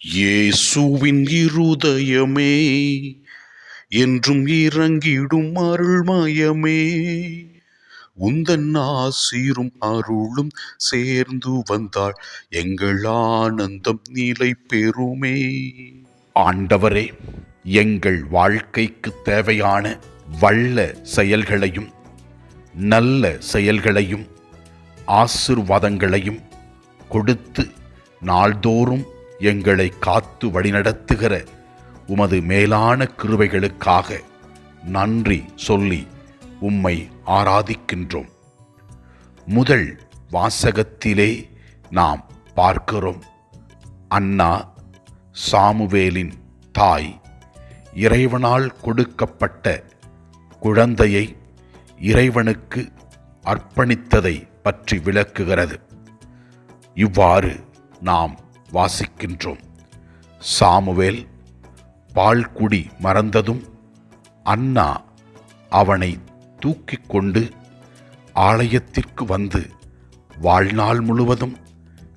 இயேசுவின் இருதயமே என்றும் இறங்கிடும் அருள்மயமே. உந்தன் ஆசீரும் அருளும் சேர்ந்து வந்தாள் எங்கள் ஆனந்தம் நிலை பெறுமே. ஆண்டவரே எங்கள் வாழ்க்கைக்கு தேவையான வல்ல செயல்களையும் நல்ல செயல்களையும் ஆசிர்வாதங்களையும் கொடுத்து நாள்தோறும் எங்களை காத்து வழிநடத்துகிற உமது மேலான கிருவைகளுக்காக நன்றி சொல்லி உம்மை ஆராதிக்கின்றோம். முதல் வாசகத்திலே நாம் பார்க்கிறோம். அண்ணா சாமுவேலின் தாய் இறைவனால் கொடுக்கப்பட்ட குழந்தையை இறைவனுக்கு அர்ப்பணித்ததை பற்றி விளக்குகிறது. இவ்வாறு நாம் வாசிக்கின்றோம். சாமுவேல் பால்குடி மறந்ததும் அண்ணா அவனை தூக்கிக் கொண்டு ஆலயத்திற்கு வந்து வாழ்நாள் முழுவதும்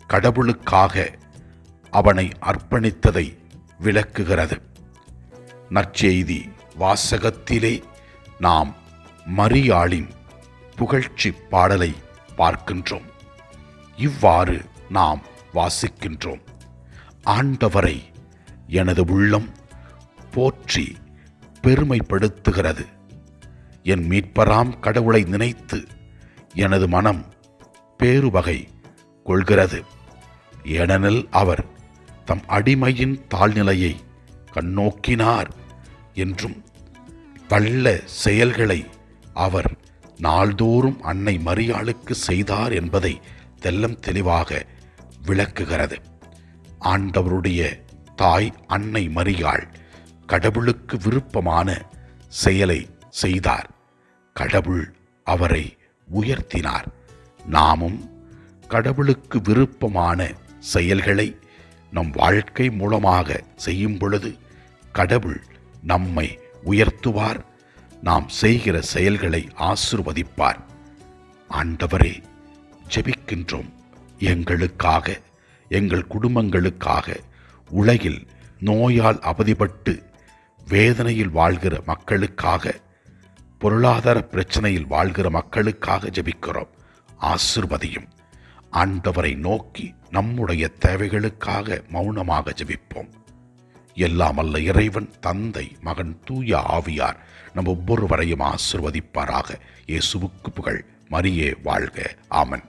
கடவுளுக்காக அவனை அர்ப்பணித்ததை விளக்குகிறது. நற்செய்தி வாசகத்திலே நாம் மரியாளின் புகழ்ச்சி பாடலை பார்க்கின்றோம். இவ்வாறு நாம் வாசிக்கின்றோம். ஆண்டவரை எனது உள்ளம் போற்றி பெருமைப்படுத்துகிறது. என் மீட்பராம் கடவுளை நினைத்து எனது மனம் பேருவகை கொள்கிறது. ஏனெனில் அவர் தம் அடிமையின் தாழ்நிலையை கண்ணோக்கினார் என்றும் தள்ள செயல்களை அவர் நாள்தோறும் அன்னை மரியாளுக்கு செய்தார் என்பதை தெல்லம் தெளிவாக விளக்குகிறது. ஆண்டவருடைய தாய் அன்னை மரியாள் கடவுளுக்கு விருப்பமான செயலை செய்தார். கடவுள் அவரை உயர்த்தினார். நாமும் கடவுளுக்கு விருப்பமான செயல்களை நம் வாழ்க்கை மூலமாக செய்யும் பொழுது கடவுள் நம்மை உயர்த்துவார். நாம் செய்கிற செயல்களை ஆசிர்வதிப்பார். ஆண்டவரே ஜெபிக்கின்றோம். எங்களுக்காக எங்கள் குடும்பங்களுக்காக உலகில் நோயால் அவதிப்பட்டு வேதனையில் வாழ்கிற மக்களுக்காக பொருளாதார பிரச்சனையில் வாழ்கிற மக்களுக்காக ஜெபிக்கிறோம். ஆசிர்வதியும். ஆண்டவரை நோக்கி நம்முடைய தேவைகளுக்காக மௌனமாக ஜெபிப்போம். எல்லாம் அல்ல இறைவன் தந்தை மகன் தூய ஆவியார் நம் ஒவ்வொருவரையும் ஆசிர்வதிப்பாராக. இயேசுவுக்கு புகழ். மரியே வாழ்க. ஆமன்.